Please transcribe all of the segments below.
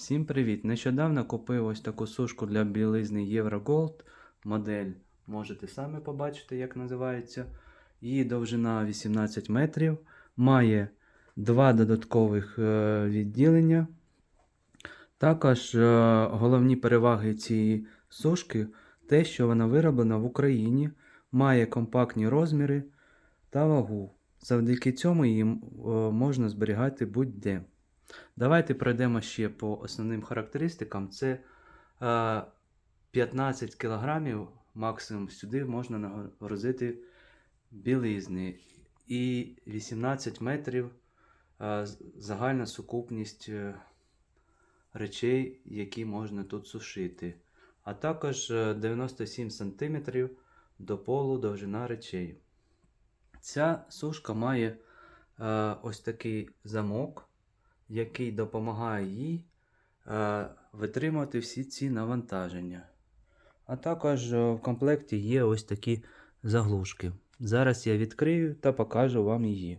Всім привіт! Нещодавно купив ось таку сушку для білизни Eurogold модель. Можете самі побачити, як називається. Її довжина 18 метрів, має два додаткових е, відділення. Також е, головні переваги цієї сушки те, що вона вироблена в Україні, має компактні розміри та вагу. Завдяки цьому її е, можна зберігати будь-де. Давайте пройдемо ще по основним характеристикам. Це е, 15 кг максимум сюди можна нагрузити білизни. І 18 метрів е, загальна сукупність е, речей, які можна тут сушити. А також е, 97 см до полу довжина речей. Ця сушка має е, ось такий замок який допомагає їй е, витримувати всі ці навантаження. А також е, в комплекті є ось такі заглушки. Зараз я відкрию та покажу вам її.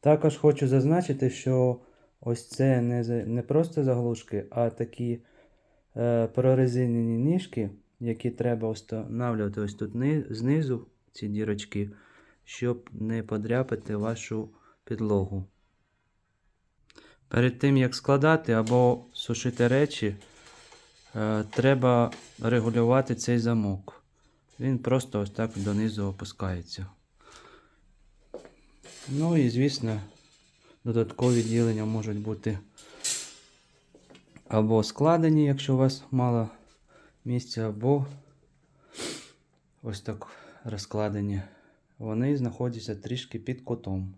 Також хочу зазначити, що ось це не, не просто заглушки, а такі е, прорезинені ніжки, які треба встановлювати ось тут знизу, ці дірочки, щоб не подряпати вашу підлогу. Перед тим як складати або сушити речі, е, треба регулювати цей замок. Він просто ось так донизу опускається. Ну і, звісно, додаткові відділення можуть бути або складені, якщо у вас мало місця, або ось так розкладені. Вони знаходяться трішки під кутом.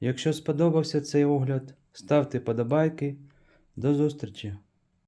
Якщо сподобався цей огляд, ставте подобайки. До зустрічі!